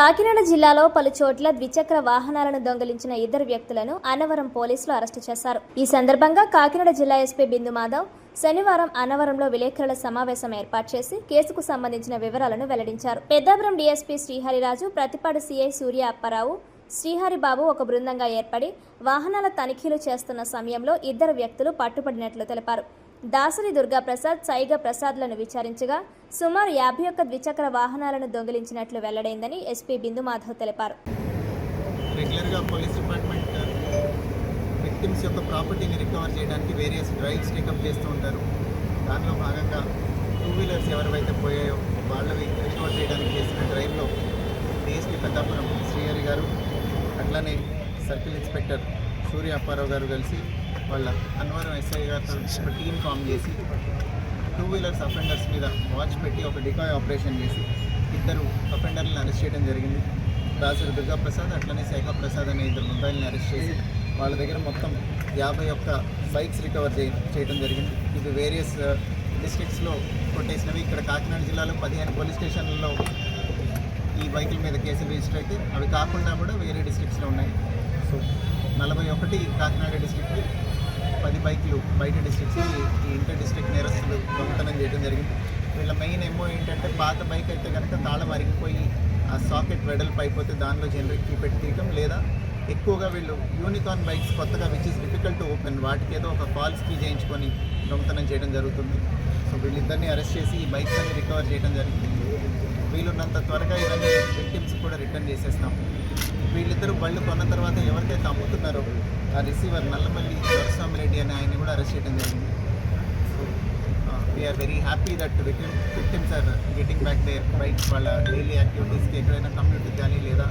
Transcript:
కాకినాడ జిల్లాలో పలు చోట్ల ద్విచక్ర వాహనాలను దొంగిలించిన ఇద్దరు వ్యక్తులను అన్నవరం పోలీసులు అరెస్టు చేశారు. ఈ సందర్భంగా కాకినాడ జిల్లా ఎస్పీ బిందు మాధవ్ శనివారం అన్నవరంలో విలేకరుల సమావేశం ఏర్పాటు చేసి కేసుకు సంబంధించిన వివరాలను వెల్లడించారు. పెద్దాపురం డీఎస్పీ శ్రీహరిరాజు ప్రతిపాడు సీఐ సూర్య అప్పారావు శ్రీహరిబాబు ఒక బృందంగా ఏర్పడి వాహనాల తనిఖీలు చేస్తున్న సమయంలో ఇద్దరు వ్యక్తులు పట్టుబడినట్లు తెలిపారు. దాసరి దుర్గాప్రసాద్ సైగ ప్రసాద్లను విచారించగా సుమారు యాభై ఒక్క ద్విచక్ర వాహనాలను దొంగిలించినట్లు వెల్లడైందని ఎస్పీ బిందు మాధవ్ తెలిపారు. రెగ్యులర్గా పోలీస్ డిపార్ట్మెంట్ విక్టిమ్స్ యొక్క ప్రాపర్టీని రికవర్ చేయడానికి వేరియస్ డ్రైవ్స్ టేకప్ చేస్తూ ఉంటారు. దానిలో భాగంగా టూ వీలర్స్ ఎవరివైతే పోయాయో వాళ్ళవి రికవర్ చేయడానికి చేసిన డ్రైవ్లో డిఎస్పీ పెద్దాపురం శ్రీహరి గారు అట్లానే సర్కిల్ ఇన్స్పెక్టర్ సూర్య అప్పారావు గారు కలిసి వాళ్ళ అన్వరం ఎస్ఐ గారితో ఒక టీం ఫామ్ చేసి టూ వీలర్స్ అఫెండర్స్ మీద వాచ్ పెట్టి ఒక డికాయ్ ఆపరేషన్ చేసి ఇద్దరు అఫెండర్లను అరెస్ట్ చేయడం జరిగింది. దాసరి దుర్గా ప్రసాద్ అట్లనే శేఖర్ ప్రసాద్ అనే ఇద్దరు ముద్దాయిల్ని అరెస్ట్ చేసి వాళ్ళ దగ్గర మొత్తం యాభై ఒక్క బైక్స్ రికవర్ చేయ చేయడం జరిగింది. ఇవి వేరియస్ డిస్ట్రిక్ట్స్లో కొట్టేసినవి. ఇక్కడ కాకినాడ జిల్లాలో పదిహేను పోలీస్ స్టేషన్లలో ఈ బైకుల మీద కేసులు రిజిస్టర్ అయితే అవి కాకుండా కూడా వేరే డిస్ట్రిక్ట్స్లో ఉన్నాయి. సో నలభై ఒకటి కాకినాడ డిస్ట్రిక్ట్ పది బైక్లు బయట డిస్ట్రిక్ట్స్ ఈ ఇంటర్ డిస్ట్రిక్ట్ నేరస్తులు దొంగతనం చేయడం జరిగింది. వీళ్ళ మెయిన్ ఏమో ఏంటంటే పాత బైక్ అయితే కనుక తాళం అరిగిపోయి ఆ సాకెట్ వెడల్పు అయిపోతే దానిలో జనరేట్ కీపెట్ పెట్టి తీయటం లేదా ఎక్కువగా వీళ్ళు యూనికార్న్ బైక్స్ కొత్తగా which is difficult to open వాటికి ఏదో ఒక ఫాల్స్ కీ చేయించుకొని దొంగతనం చేయడం జరుగుతుంది. సో వీళ్ళిద్దరిని అరెస్ట్ చేసి ఈ బైక్స్ అన్ని రికవర్ చేయడం జరిగింది. వీలున్నంత త్వరగా ఇవన్నీ విక్టిమ్స్ కూడా రిటర్న్ చేసేస్తాం. వీళ్ళిద్దరూ బళ్ళు కొన్న తర్వాత ఎవరికైతే అమ్ముతున్నారో ఆ రిసీవర్ నల్లమల్లి దొరస్వామి రెడ్డి అని ఆయన కూడా అరెస్ట్ చేయడం జరిగింది. So we're very happy that victim victims are getting back their bike వాళ్ళ డైలీ యాక్టివిటీస్కి ఎక్కడైనా కమ్యూనిటీ కానీ లేదా